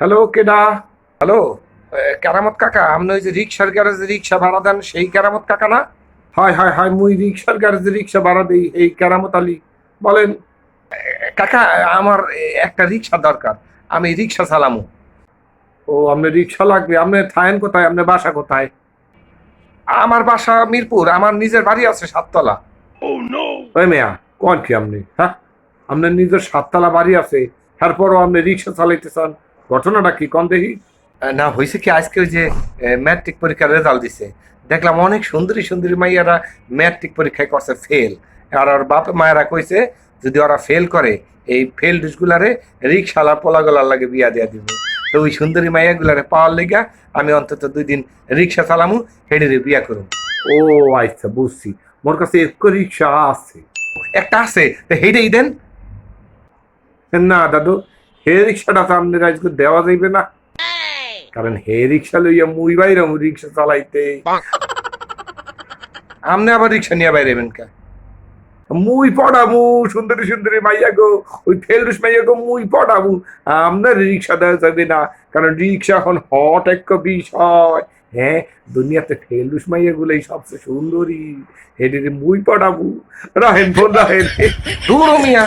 Hello কেডা? Hello কেরামত কাকা আপনি ওই যে রিক্সার গ্যারেজে রিক্সা ভাড়া দেন সেই কেরামত কাকা না? হয় হয় হয় মুই রিক্সার গ্যারেজে রিক্সা ভাড়া দিই এই কেরামত আলী। বলেন। কাকা আমার একটা রিক্সা দরকার আমি রিক্সা চালামু। ও আপনার রিক্সা লাগবে আপনি থাকেন কোথায় আপনার বাসা কোথায়? আমার বাসা মিরপুর আমার নিজের বাড়ি আছে সাততলা। ওই মেয়া কোন কি আপনি হ্যাঁ? আপনার নিজের সাততলা বাড়ি আছে তারপরও আপনি রিক্সা চালাইতে চান। ঘটনাটা কি? কম দেখি। না হয়েছে কি আজকে ওই যে ম্যাট্রিক পরীক্ষার রেজাল্ট দিছে। দেখলাম অনেক সুন্দরী সুন্দরী মাইয়ারা ম্যাট্রিক পরীক্ষায় করছে ফেল আর ওর বাপ মায়েরা কইছে যদি ওরা ফেল করে এই ফেল ডিসগুলারে রিক্সালা পোলাগোলার লাগে বিয়া দিয়া দিব। তো ওই সুন্দরী মাইয়াগুলারে পাওয়ার লেগা আমি অন্তত দুই দিন রিক্সা চালামু হেডেরে বিয়া করুম। ও আচ্ছা বুঝছি। মোর কাছে এক রিক্সা আছে। একটা আছে তো হেডেই দেন। না দাদু হে রিক্সাটা তো আপনার আজকে দেওয়া যাইবে না। কারণ হে রিক্সা লইয়া মুই বাইরম রিক্সা চালাইতে। আপনি আবার রিক্সা নিয়ে বাইরেবেন কা? মুই পড়ামু সুন্দরী সুন্দরী মাইয়া গো ওই ফেলডুস মাইয়া গো মুই পড়ামু আপনার রিক্সা দেওয়া যাবে না কারণ রিক্সা এখন হট এক বিষয়। হ্যাঁ দুনিয়াতে ফেলডুস মাইয়া গুলোই সবচেয়ে সুন্দরী। হেডে মুই পড়াবু। রাহেন ফোন রাহেন। দূর মিয়া।